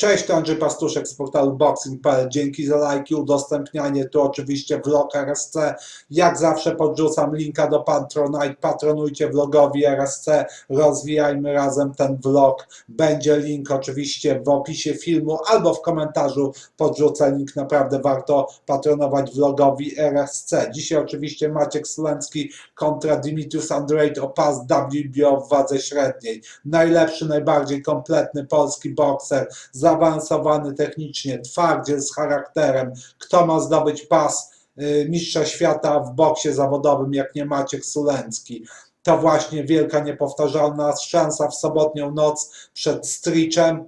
Cześć, to Andrzej Pastuszek z portalu Boxing.pl. Dzięki za lajki, udostępnianie. Tu oczywiście vlog RSC. Jak zawsze podrzucam linka do Patronite. Patronujcie vlogowi RSC. Rozwijajmy razem ten vlog. Będzie link oczywiście w opisie filmu albo w komentarzu podrzucę link. Naprawdę warto patronować vlogowi RSC. Dzisiaj oczywiście Maciek Sulencki kontra Dimitrius Andrejt o pas WBO w wadze średniej. Najlepszy, najbardziej kompletny polski bokser zaawansowany technicznie, twardziel z charakterem. Kto ma zdobyć pas y, mistrza świata w boksie zawodowym, jak nie Maciek Sulencki? To właśnie wielka, niepowtarzalna szansa w sobotnią noc przed Striczem.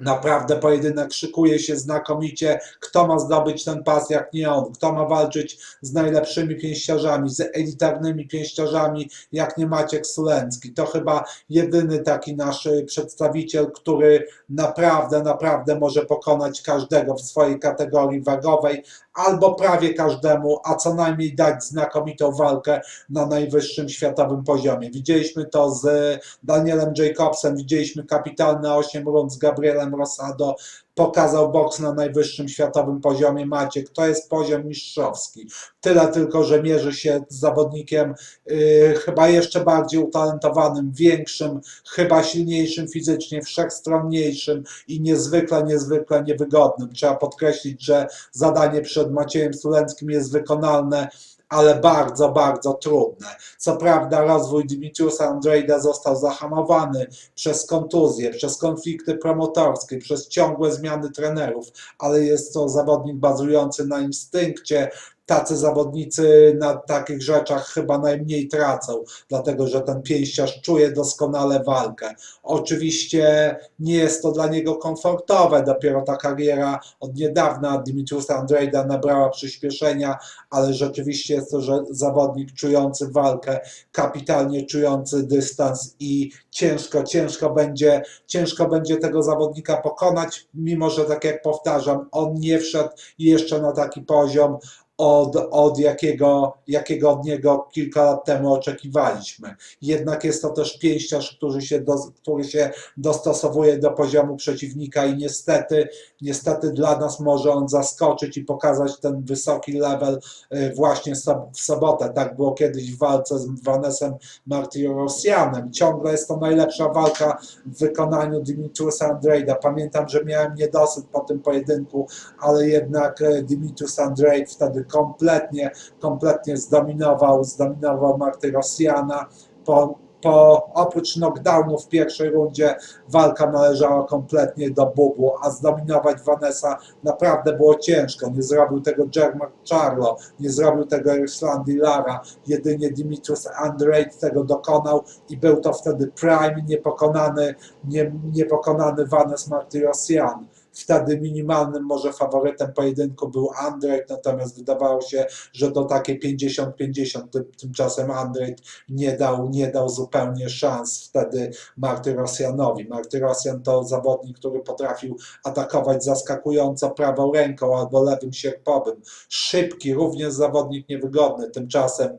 Naprawdę pojedynek szykuje się znakomicie. Kto ma zdobyć ten pas, jak nie on? Kto ma walczyć z najlepszymi pięściarzami, z elitarnymi pięściarzami, jak nie Maciek Sulencki? To chyba jedyny taki nasz przedstawiciel, który naprawdę, naprawdę może pokonać każdego w swojej kategorii wagowej, albo prawie każdemu, a co najmniej dać znakomitą walkę na najwyższym światowym poziomie. Widzieliśmy to z Danielem Jacobsem, widzieliśmy kapitalne 8 rund z Gabrielem Rosado, pokazał boks na najwyższym światowym poziomie Maciek. To jest poziom mistrzowski. Tyle tylko, że mierzy się z zawodnikiem yy, chyba jeszcze bardziej utalentowanym, większym, chyba silniejszym fizycznie, wszechstronniejszym i niezwykle, niezwykle niewygodnym. Trzeba podkreślić, że zadanie przed Maciejem Sulenckim jest wykonalne ale bardzo, bardzo trudne. Co prawda rozwój Dimitriusa Andrejda został zahamowany przez kontuzje, przez konflikty promotorskie, przez ciągłe zmiany trenerów, ale jest to zawodnik bazujący na instynkcie. Tacy zawodnicy na takich rzeczach chyba najmniej tracą, dlatego że ten pięściarz czuje doskonale walkę. Oczywiście nie jest to dla niego komfortowe, dopiero ta kariera od niedawna Dimitriusa Andrejda nabrała przyspieszenia, ale rzeczywiście jest to że zawodnik czujący walkę, kapitalnie czujący dystans i ciężko, ciężko będzie, ciężko będzie tego zawodnika pokonać, mimo że tak jak powtarzam, on nie wszedł jeszcze na taki poziom, od, od jakiego, jakiego od niego kilka lat temu oczekiwaliśmy. Jednak jest to też pięściarz, który się, do, który się dostosowuje do poziomu przeciwnika i niestety, niestety dla nas może on zaskoczyć i pokazać ten wysoki level y, właśnie w sobotę. Tak było kiedyś w walce z Vanesem Martirosjanem. Ciągle jest to najlepsza walka w wykonaniu Dimitriusa Andrejda. Pamiętam, że miałem niedosyt po tym pojedynku, ale jednak e, Dimitrius Andrzej wtedy kompletnie, kompletnie zdominował, zdominował Martyrosjana. Po, po, oprócz knockdownu w pierwszej rundzie walka należała kompletnie do Bubu, a zdominować Vanessa naprawdę było ciężko. Nie zrobił tego Jermak Charlo, nie zrobił tego Islandi Lara, jedynie Dimitrius Andrejt tego dokonał i był to wtedy prime, niepokonany, nie, niepokonany Vanes Martyrosjan. Wtedy minimalnym może faworytem pojedynku był Andrzej, natomiast wydawało się, że to takie 50-50. Tym- Tymczasem Andrzej nie dał, nie dał zupełnie szans wtedy Martyrosjanowi. Martyrosjan to zawodnik, który potrafił atakować zaskakująco prawą ręką albo lewym sierpowym. Szybki, również zawodnik niewygodny. Tymczasem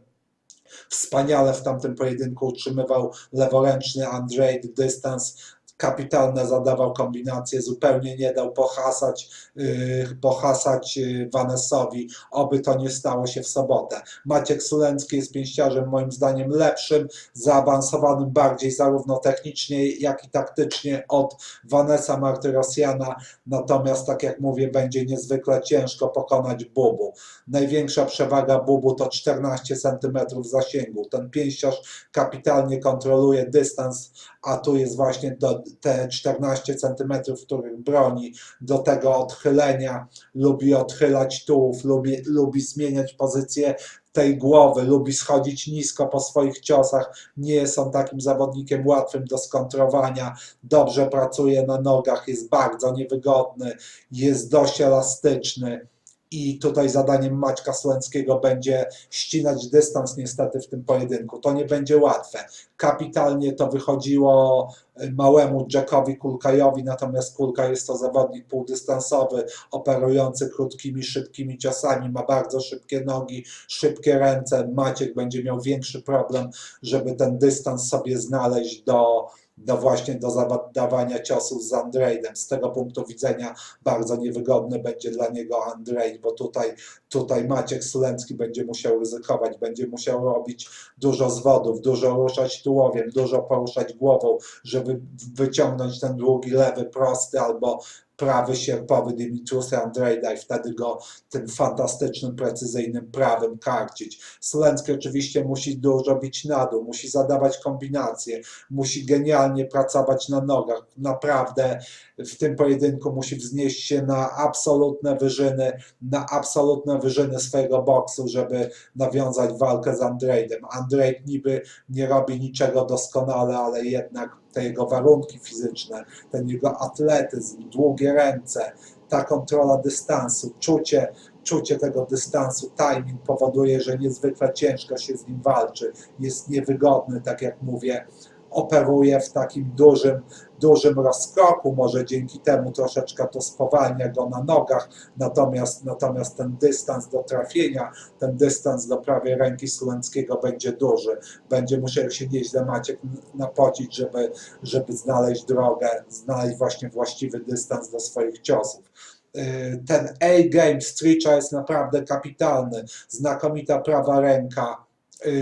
wspaniale w tamtym pojedynku utrzymywał leworęczny Andrzej dystans kapitalne zadawał kombinacje, zupełnie nie dał pohasać, yy, pohasać yy, Vanesowi, oby to nie stało się w sobotę. Maciek Sulencki jest pięściarzem moim zdaniem lepszym, zaawansowanym bardziej zarówno technicznie, jak i taktycznie od Vanessa Martyrosjana, natomiast tak jak mówię, będzie niezwykle ciężko pokonać Bubu. Największa przewaga Bubu to 14 cm zasięgu. Ten pięściarz kapitalnie kontroluje dystans, a tu jest właśnie do, te 14 cm, których broni do tego odchylenia, lubi odchylać tułów, lubi, lubi zmieniać pozycję tej głowy, lubi schodzić nisko po swoich ciosach, nie jest on takim zawodnikiem łatwym do skontrowania, dobrze pracuje na nogach, jest bardzo niewygodny, jest dość elastyczny. I tutaj zadaniem Maćka Słęckiego będzie ścinać dystans niestety w tym pojedynku. To nie będzie łatwe. Kapitalnie to wychodziło y, małemu Jackowi Kulkajowi, natomiast Kulka jest to zawodnik półdystansowy, operujący krótkimi, szybkimi ciosami, ma bardzo szybkie nogi, szybkie ręce. Maciek będzie miał większy problem, żeby ten dystans sobie znaleźć do, do właśnie do zadawania ciosów z Andrejdem. Z tego punktu widzenia bardzo niewygodny będzie dla niego Andrzej, bo tutaj, tutaj Maciek Sulencki będzie musiał ryzykować, będzie musiał robić dużo zwodów, dużo ruszać tułowiem, dużo poruszać głową, żeby wyciągnąć ten długi lewy prosty albo prawy sierpowy Dimitrusa Andrejda i wtedy go tym fantastycznym, precyzyjnym prawym karcić. Sulencki oczywiście musi dużo bić na dół, musi zadawać kombinacje, musi genialnie pracować na nogach. Naprawdę w tym pojedynku musi wznieść się na absolutne wyżyny, na absolutne wyżyny swojego boksu, żeby nawiązać walkę z Andrejdem. Andrejd niby nie robi niczego doskonale, ale jednak te jego warunki fizyczne, ten jego atletyzm, długie ręce, ta kontrola dystansu, czucie, czucie tego dystansu, timing powoduje, że niezwykle ciężko się z nim walczy. Jest niewygodny, tak jak mówię, operuje w takim dużym, dużym rozkroku, może dzięki temu troszeczkę to spowalnia go na nogach, natomiast, natomiast ten dystans do trafienia, ten dystans do prawej ręki Sulenckiego będzie duży. Będzie musiał się nieźle Maciek napocić, żeby, żeby znaleźć drogę, znaleźć właśnie właściwy dystans do swoich ciosów. Yy, Ten A-game Stritcha jest naprawdę kapitalny, znakomita prawa ręka,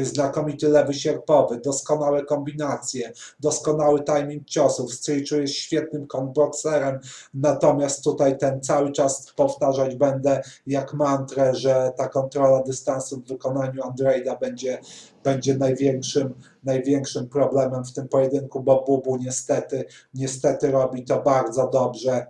znakomity lewy sierpowy, doskonałe kombinacje, doskonały timing ciosów. Stritchu jest świetnym konbokserem, natomiast tutaj ten cały czas powtarzać będę jak mantrę, że ta kontrola dystansu w wykonaniu Andrejda będzie, będzie największym, największym problemem w tym pojedynku, bo Bubu niestety, niestety robi to bardzo dobrze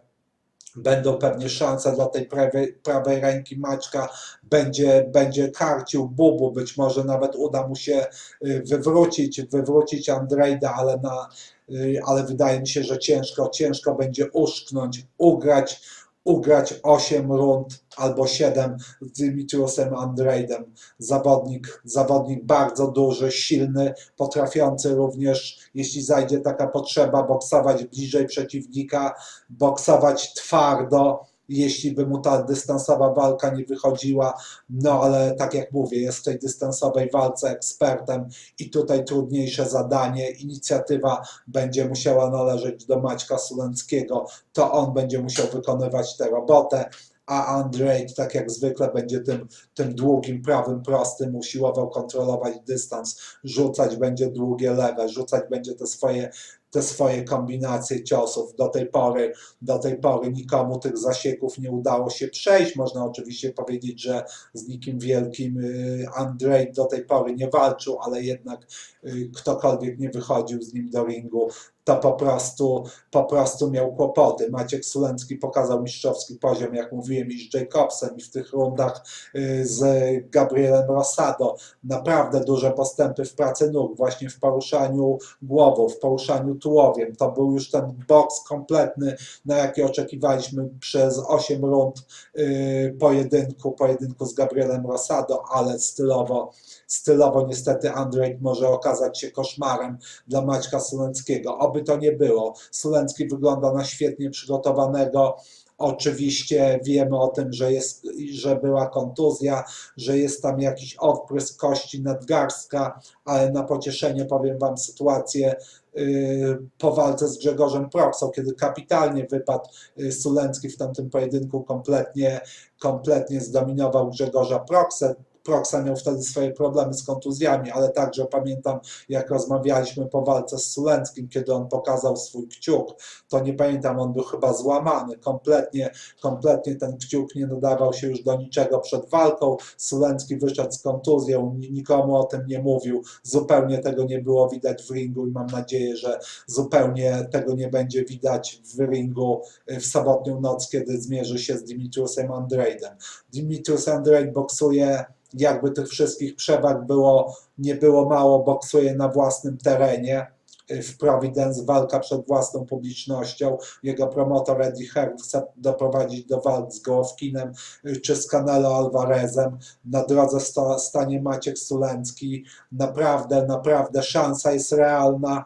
będą pewnie szanse dla tej prawej, prawej ręki Maćka, będzie, będzie karcił Bubu, być może nawet uda mu się y, wywrócić, wywrócić Andrejda, ale, na, y, ale wydaje mi się, że ciężko, ciężko będzie uszknąć, ugrać, ugrać 8 rund albo 7 z Dimitriusem Andrejdem. Zawodnik, zawodnik bardzo duży, silny, potrafiący również, jeśli zajdzie taka potrzeba, boksować bliżej przeciwnika, boksować twardo, jeśli by mu ta dystansowa walka nie wychodziła, no ale tak jak mówię, jest w tej dystansowej walce ekspertem i tutaj trudniejsze zadanie, inicjatywa będzie musiała należeć do Maćka Sulenckiego, to on będzie musiał wykonywać tę robotę, a Andrzej, tak jak zwykle, będzie tym, tym długim, prawym, prostym usiłował kontrolować dystans, rzucać będzie długie lewe, rzucać będzie te swoje, te swoje kombinacje ciosów. Do tej pory, do tej pory nikomu tych zasieków nie udało się przejść. Można oczywiście powiedzieć, że z nikim wielkim y, Andrzej do tej pory nie walczył, ale jednak y, ktokolwiek nie wychodził z nim do ringu, to po prostu, po prostu miał kłopoty. Maciek Sulencki pokazał mistrzowski poziom, jak mówiłem, i z Jacobsem, i w tych rundach y, z Gabrielem Rosado. Naprawdę duże postępy w pracy nóg, właśnie w poruszaniu głową, w poruszaniu tułowiem. To był już ten boks kompletny, na jaki oczekiwaliśmy przez 8 rund y, pojedynku, pojedynku z Gabrielem Rosado, ale stylowo, stylowo niestety Andrzej może okazać się koszmarem dla Maćka Sulenckiego. Oby to nie było. Sulencki wygląda na świetnie przygotowanego. Oczywiście wiemy o tym, że, jest, że była kontuzja, że jest tam jakiś odprysk kości nadgarstka, ale na pocieszenie powiem Wam sytuację yy, po walce z Grzegorzem Proksą, kiedy kapitalnie wypadł yy, Sulencki w tamtym pojedynku, kompletnie, kompletnie zdominował Grzegorza Proksę. Proksa miał wtedy swoje problemy z kontuzjami, ale także pamiętam, jak rozmawialiśmy po walce z Sulenckim, kiedy on pokazał swój kciuk, to nie pamiętam, on był chyba złamany, kompletnie, kompletnie ten kciuk nie nadawał się już do niczego przed walką, Sulencki wyszedł z kontuzją, ni- nikomu o tym nie mówił, zupełnie tego nie było widać w ringu i mam nadzieję, że zupełnie tego nie będzie widać w ringu y, w sobotnią noc, kiedy zmierzy się z Dimitriusem Andrejdem. Dimitrius Andrejd boksuje jakby tych wszystkich przewag było, nie było mało, boksuje na własnym terenie. W Providence walka przed własną publicznością. Jego promotor Eddie Hearn chce doprowadzić do walk z Gołowkinem y, czy z Canelo Alvarezem. Na drodze sto, stanie Maciek Sulencki. Naprawdę, naprawdę szansa jest realna.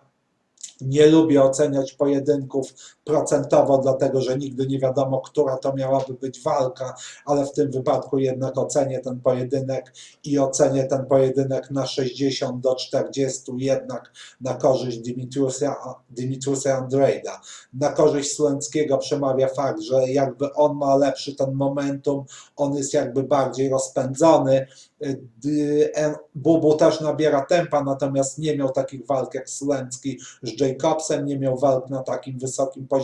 Nie lubię oceniać pojedynków procentowo, dlatego że nigdy nie wiadomo, która to miałaby być walka, ale w tym wypadku jednak ocenię ten pojedynek i ocenię ten pojedynek na 60 do 40 jednak na korzyść Dimitriusa, Andrejda. Na korzyść Słuęckiego przemawia fakt, że jakby on ma lepszy ten momentum, on jest jakby bardziej rozpędzony. Bubu też nabiera tempa, natomiast nie miał takich walk jak Słuęcki z Jacobsem, nie miał walk na takim wysokim poziomie.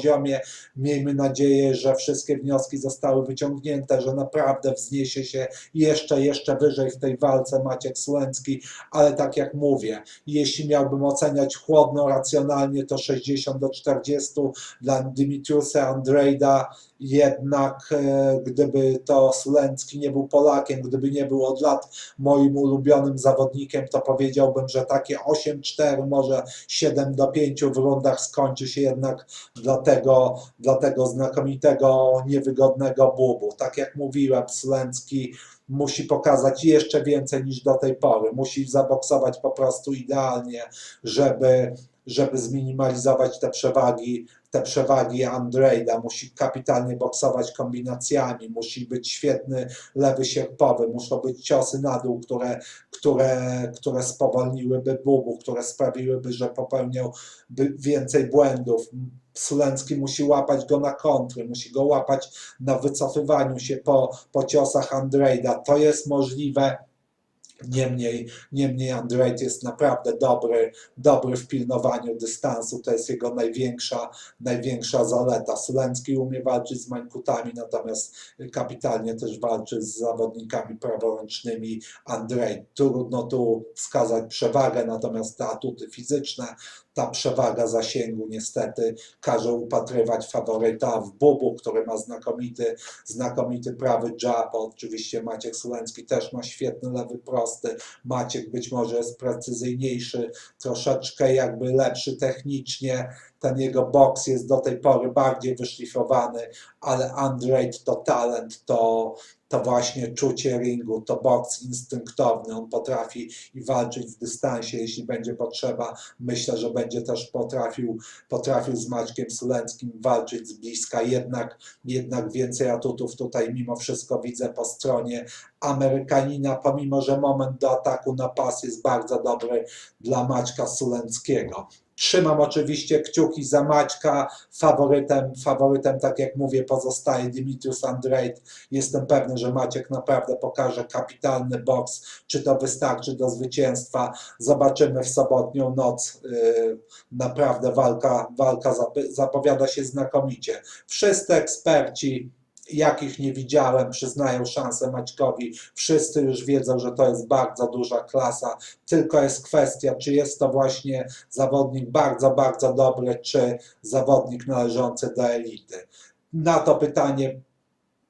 Miejmy nadzieję, że wszystkie wnioski zostały wyciągnięte, że naprawdę wzniesie się jeszcze, jeszcze wyżej w tej walce Maciek Słuęcki, ale tak jak mówię, jeśli miałbym oceniać chłodno, racjonalnie, to 60 do 40 dla Dimitriusa Andrejda, jednak e, gdyby to Słuęcki nie był Polakiem, gdyby nie był od lat moim ulubionym zawodnikiem, to powiedziałbym, że takie 8-4, może 7 do 5 w rundach skończy się jednak dla tego, dla tego znakomitego, niewygodnego bubu. Tak jak mówiłem, Słuęcki musi pokazać jeszcze więcej niż do tej pory. Musi zaboksować po prostu idealnie, żeby, żeby zminimalizować te przewagi, te przewagi Andrejda. Musi kapitalnie boksować kombinacjami, musi być świetny lewy sierpowy, muszą być ciosy na dół, które, które, które spowolniłyby bubu, które sprawiłyby, że popełniałby więcej błędów. Sulencki musi łapać go na kontry, musi go łapać na wycofywaniu się po, po ciosach Andrejda. To jest możliwe. Niemniej, niemniej Andrzej jest naprawdę dobry, dobry w pilnowaniu dystansu. To jest jego największa, największa zaleta. Sulencki umie walczyć z mańkutami, natomiast kapitalnie też walczy z zawodnikami praworęcznymi. Andrzej, trudno tu wskazać przewagę, natomiast te atuty fizyczne, ta przewaga zasięgu niestety każe upatrywać faworyta w Bubu, który ma znakomity, znakomity prawy jab. Oczywiście Maciek Sulencki też ma świetny lewy prosty. Maciek być może jest precyzyjniejszy, troszeczkę jakby lepszy technicznie. Ten jego boks jest do tej pory bardziej wyszlifowany, ale Andrzej to talent, to, to właśnie czucie ringu, to boks instynktowny. On potrafi i walczyć w dystansie, jeśli będzie potrzeba. Myślę, że będzie też potrafił, potrafił z Maćkiem Sulenckim walczyć z bliska. Jednak, jednak więcej atutów tutaj mimo wszystko widzę po stronie Amerykanina, pomimo że moment do ataku na pas jest bardzo dobry dla Maćka Sulenckiego. Trzymam oczywiście kciuki za Maćka. Faworytem, faworytem, tak jak mówię, pozostaje Dimitrius Andrejt. Jestem pewny, że Maciek naprawdę pokaże kapitalny boks. Czy to wystarczy do zwycięstwa? Zobaczymy w sobotnią noc. Yy, Naprawdę walka, walka zapowiada się znakomicie. Wszyscy eksperci jakich nie widziałem, przyznają szansę Maćkowi. Wszyscy już wiedzą, że to jest bardzo duża klasa. Tylko jest kwestia, czy jest to właśnie zawodnik bardzo, bardzo dobry, czy zawodnik należący do elity. Na to pytanie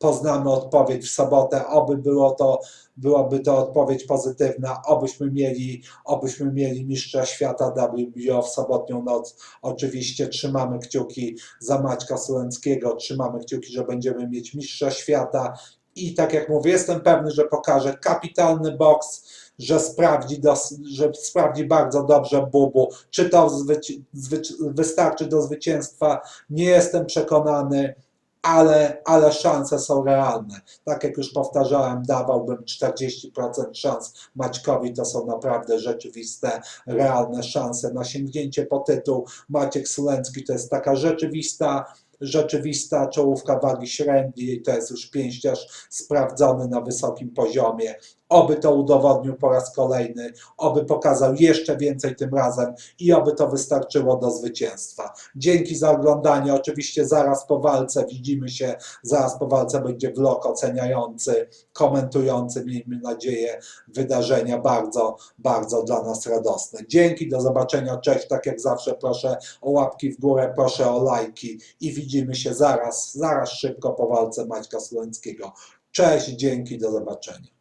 poznamy odpowiedź w sobotę. Oby było to, byłaby to odpowiedź pozytywna. Obyśmy mieli, obyśmy mieli mistrza świata WBO w sobotnią noc. Oczywiście trzymamy kciuki za Maćka Sulenckiego, trzymamy kciuki, że będziemy mieć mistrza świata. I tak jak mówię, jestem pewny, że pokaże kapitalny boks, że sprawdzi, dos, że sprawdzi bardzo dobrze Bubu. Czy to wystarczy do zwycięstwa? Nie jestem przekonany ale, ale szanse są realne. Tak jak już powtarzałem, dawałbym 40% szans Maćkowi, to są naprawdę rzeczywiste, realne szanse na sięgnięcie po tytuł. Maciek Sulencki to jest taka rzeczywista, rzeczywista czołówka wagi średniej, to jest już pięściarz sprawdzony na wysokim poziomie. Oby to udowodnił po raz kolejny, oby pokazał jeszcze więcej tym razem i oby to wystarczyło do zwycięstwa. Dzięki za oglądanie. Oczywiście zaraz po walce widzimy się, zaraz po walce będzie vlog oceniający, komentujący, miejmy nadzieję, wydarzenia bardzo, bardzo dla nas radosne. Dzięki, do zobaczenia, cześć. Tak jak zawsze proszę o łapki w górę, proszę o lajki i widzimy się zaraz, zaraz szybko po walce Maćka Słuęckiego. Cześć, dzięki, do zobaczenia.